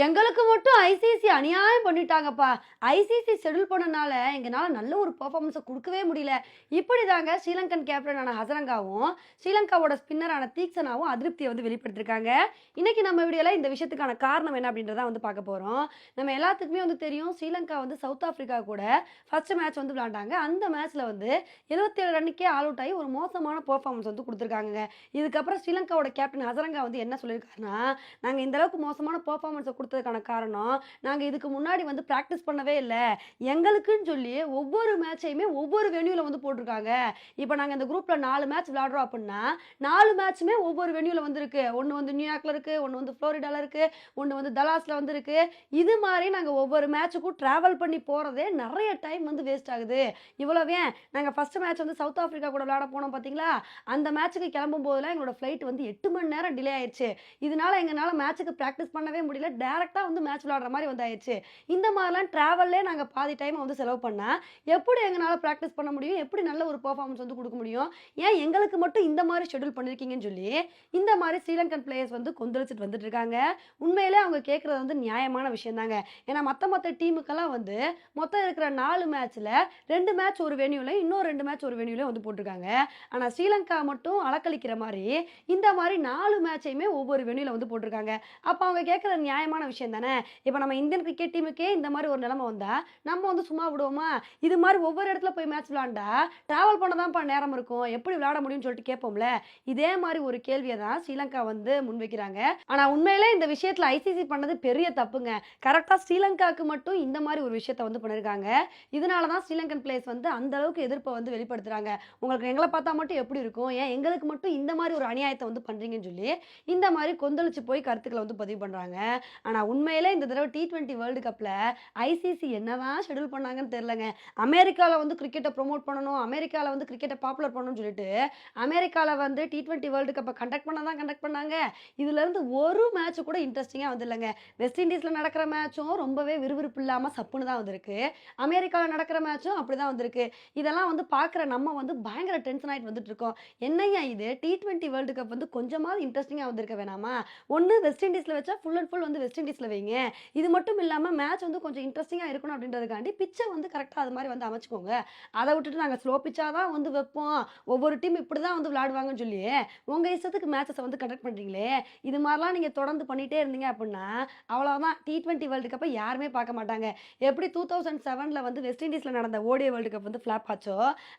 எங்களுக்கு மட்டும் ஐசிசி அநியாயம் பண்ணிட்டாங்கப்பா. ஐசிசி ஷெடியூல் பண்ணனால எங்களால் நல்ல ஒரு பர்ஃபார்மன்ஸை கொடுக்கவே முடியல. இப்படி தாங்க ஸ்ரீலங்கன் கேப்டனான ஹசரங்காவும் ஸ்ரீலங்காவோட ஸ்பின்னரான தீக்ஷனாவும் அதிருப்தியை வந்து வெளிப்படுத்திருக்காங்க. இன்னைக்கு நம்ம வீடியோவில் இந்த விஷயத்துக்கான காரணம் என்ன அப்படின்றத வந்து பார்க்க போகிறோம் நம்ம எல்லாத்துக்குமே வந்து தெரியும் ஸ்ரீலங்கா வந்து சவுத் ஆஃப்ரிக்கா கூட ஃபர்ஸ்ட் மேட்ச் வந்து விளாண்டாங்க அந்த மேட்ச்சில் வந்து 77 ரன்னுக்கே ஆல் அவுட் ஆகி ஒரு மோசமான பர்ஃபார்மன்ஸ் வந்து கொடுத்துருக்காங்க இதுக்கப்புறம் ஸ்ரீலங்காவோட கேப்டன் ஹசரங்கா வந்து என்ன சொல்லியிருக்காருன்னா நாங்கள் இந்த அளவுக்கு மோசமான பர்ஃபார்மன்ஸை கொடுத்ததுக்கான காரணம் நாங்கள் இதுக்கு முன்னாடி வந்து ப்ராக்டிஸ் பண்ணவே இல்லை. எங்களுக்குன்னு சொல்லி ஒவ்வொரு மேட்சையுமே ஒவ்வொரு வென்யூவில் வந்து போட்டிருக்காங்க. இப்போ நாங்கள் இந்த குரூப்பில் நாலு மேட்ச் விளாடுறோம் அப்படின்னா நாலு மேட்ச்சுமே ஒவ்வொரு வென்யூவில் வந்துருக்கு. ஒன்று வந்து நியூயார்க்கில் இருக்குது ஒன்று வந்து ஃப்ளோரிடாவில் இருக்குது ஒன்று வந்து தலாஸில் வந்துருக்கு. இது மாதிரி நாங்கள் ஒவ்வொரு மேட்சுக்கும் ட்ராவல் பண்ணி போகிறதே நிறைய டைம் வந்து வேஸ்ட் ஆகுது. இவ்வளோவே நாங்கள் ஃபஸ்ட் மேட்ச் வந்து சவுத் ஆஃப்ரிக்கா கூட விளாட போனோம் பார்த்தீங்களா அந்த மேட்ச்சுக்கு கிளம்பும் போதெல்லாம் எங்களோட ஃப்ளைட் வந்து எட்டு மணி நேரம் டிலே ஆயிடுச்சு. இதனால எங்களால் மேட்ச்சுக்கு ப்ராக்டிஸ் பண்ணவே முடியல. டேரெக்டாக வந்து மேட்ச் விளாடுற மாதிரி வந்து ஆயிடுச்சு. இந்த மாதிரிலாம் ட்ராவல்லே நாங்கள் பாதி டைம் வந்து செலவு பண்ணால் எப்படி எங்களால் ப்ராக்டிஸ் பண்ண முடியும்? எப்படி நல்ல ஒரு பெர்ஃபார்மன்ஸ் வந்து கொடுக்க முடியும்? ஏன் எங்களுக்கு மட்டும் இந்த மாதிரி ஷெட்யூல் பண்ணியிருக்கீங்கன்னு சொல்லி இந்த மாதிரி ஸ்ரீலங்கன் பிளேயர்ஸ் வந்து கொந்தளிச்சிட்டு வந்துட்டு இருக்காங்க. உண்மையிலே அவங்க கேட்குறது வந்து நியாயமான விஷயம் தாங்க ஏன்னா மற்ற மற்ற டீமுக்கெல்லாம் வந்து மொத்தம் இருக்கிற நாலு மேட்ச்சில் ரெண்டு மேட்ச் ஒரு வென்யூவில் இன்னும் ரெண்டு மேட்ச் ஒரு வென்யூவில் வந்து போட்டிருக்காங்க. ஆனால் ஸ்ரீலங்கா மட்டும் அலக்கழிக்கிற மாதிரி இந்த மாதிரி நாலு மேட்சையுமே ஒவ்வொரு வென்யூவில் வந்து போட்டிருக்காங்க. அப்போ அவங்க கேட்குற நியாயம் நியாயமான விஷயம் தானே? இப்போ நம்ம இந்தியன் கிரிக்கெட் டீமுக்கே இந்த மாதிரி ஒரு நிலைமை வந்தால் நம்ம வந்து சும்மா விடுவோமா? இது மாதிரி ஒவ்வொரு இடத்துல போய் மேட்ச் விளாண்டா ட்ராவல் பண்ண தான்ப்பா நேரம் இருக்கும். எப்படி விளையாட முடியும்னு சொல்லிட்டு கேட்போம்ல இதே மாதிரி ஒரு கேள்வியை தான் ஸ்ரீலங்கா வந்து முன்வைக்கிறாங்க. ஆனால் உண்மையிலே இந்த விஷயத்தில் ஐசிசி பண்ணது பெரிய தப்புங்க. கரெக்டாக ஸ்ரீலங்காவுக்கு மட்டும் இந்த மாதிரி ஒரு விஷயத்த வந்து பண்ணியிருக்காங்க இதனால தான் ஸ்ரீலங்கன் பிளேஸ் வந்து அந்த அளவுக்கு எதிர்ப்பை வந்து வெளிப்படுத்துறாங்க. உங்களுக்கு எங்களை பார்த்தா மட்டும் எப்படி இருக்கும்? ஏன் எங்களுக்கு மட்டும் இந்த மாதிரி ஒரு அநியாயத்தை வந்து பண்ணுறீங்கன்னு சொல்லி இந்த மாதிரி கொந்தளிச்சு போய் கருத்துக்களை வந்து பதிவு பண்ணுறாங்க ஆனால் உண்மையிலே இந்த தடவை டி டுவெண்ட்டி வேர்ல்டு கப்பில் ஐசிசி என்னதான் ஷெட்யூல் பண்ணாங்கன்னு தெரிலங்க அமெரிக்காவில் வந்து கிரிக்கெட்டை ப்ரோமோட் பண்ணணும் அமெரிக்காவில் வந்து கிரிக்கெட்டை பாப்புலர் பண்ணணும்னு சொல்லிட்டு அமெரிக்காவில் வந்து டி ட்வெண்ட்டி வேர்ல்டு கப்பை கண்டக்ட் பண்ண தான் கண்டக்ட் பண்ணாங்க. இதுலேருந்து ஒரு மேட்ச் கூட இன்ட்ரெஸ்டிங்காக வந்து இல்லைங்க வெஸ்ட் இண்டீஸில் நடக்கிற மேட்சும் ரொம்பவே விறுவிறுப்பு இல்லாமல் சப்புன்னு தான் வந்திருக்கு. அமெரிக்காவில் நடக்கிற மேட்சும் அப்படி தான் வந்திருக்கு. இதெல்லாம் வந்து பார்க்குற நம்ம வந்து பயங்கர டென்ஷன் ஆகிட்டு வந்துட்டு இருக்கோம். என்னையா இது? டி ட்வெண்ட்டி வேர்ல்டு கப் வந்து கொஞ்சமாவது இன்ட்ரெஸ்டிங்காக வந்திருக்க வேணாமா? ஒன்று வெஸ்ட் இண்டீஸில் வச்சா ஃபுல் அண்ட் ஃபுல் வந்து வெஸ்ட் இண்டீஸில் வைங்க. இது மட்டும் இல்லாமல் மேட்ச் வந்து கொஞ்சம் இன்ட்ரெஸ்டிங்காக இருக்கணும் அப்படின்றதுக்காண்டி பிச்சை வந்து கரெக்டாக அது மாதிரி வந்து அமைச்சுக்கோங்க. அதை விட்டுட்டு நாங்கள் ஸ்லோ பிச்சாக தான் வந்து வைப்போம். ஒவ்வொரு டீம் இப்படி தான் வந்து விளையாடுவாங்கன்னு சொல்லி உங்கள் இஷ்டத்துக்கு மேட்சஸை வந்து கண்டக்ட் பண்ணுறீங்களே இது மாதிரிலாம் நீங்கள் தொடர்ந்து பண்ணிகிட்டே இருந்தீங்க அப்படின்னா அவ்வளோதான் டி ட்வெண்ட்டி வேர்ல்டு கப்பை யாருமே பார்க்க மாட்டாங்க. எப்படி டூ தௌசண்ட் செவனில் வந்து வெஸ்ட் இண்டீஸில் நடந்த ஓடிஐ வேர்ல்டு கப் வந்து ஃப்ளாப் ஆச்சோ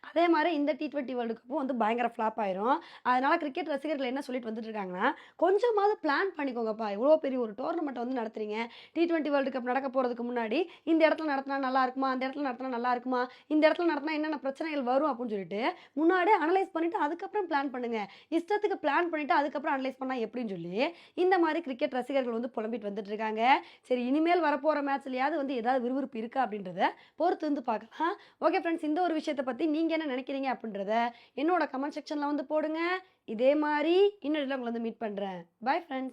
அதே மாதிரி இந்த டி ட்வெண்ட்டி வேர்ல்டு கப்பும் வந்து பயங்கர ஃப்ளாப் ஆயிரும். அதனால் கிரிக்கெட் ரசிகர்கள் என்ன சொல்லிட்டு வந்துட்டு இருக்காங்கன்னா கொஞ்சமாவது பிளான் பண்ணிக்கோங்கப்பா. இவ்வளோ பெரிய ஒரு டோர்னமெண்ட் வந்து நடத்துறீங்க. டி டுவெண்ட்டி வேர்ல்டு கப் நடக்க போகிறதுக்கு முன்னாடி இந்த இடத்துல நடத்தினா நல்லா இருக்குமா? அந்த இடத்துல நடத்தினா நல்லா இருக்குமா? இந்த இடத்துல நடத்தினா என்னென்ன பிரச்சனைகள் வரும் அப்படின்னு சொல்லிட்டு முன்னாடியே அனலைஸ் பண்ணிட்டு அதுக்கப்புறம் பிளான் பண்ணுங்க. இஷ்டத்துக்கு பிளான் பண்ணிட்டு அதுக்கப்புறம் அனலைஸ் பண்ணா எப்படின்னு சொல்லி இந்த மாதிரி கிரிக்கெட் ரசிகர்கள் வந்து புலம்பிட்டு வந்துட்டு இருக்காங்க. சரி இனிமேல் வரப்போற மேட்ச்லயாவது வந்து ஏதாவது விறுவிறுப்பு இருக்கா அப்படின்றத பொறுத்து வந்து பார்க்கலாம். ஓகே ஃப்ரெண்ட்ஸ் இந்த ஒரு விஷயத்தை பத்தி நீங்க என்ன நினைக்கிறீங்க அப்படின்றத என்னோட கமெண்ட் செக்ஷன்ல வந்து போடுங்க. இதே மாதிரி இன்னொரு உங்களை வந்து மீட் பண்றேன். Bye friends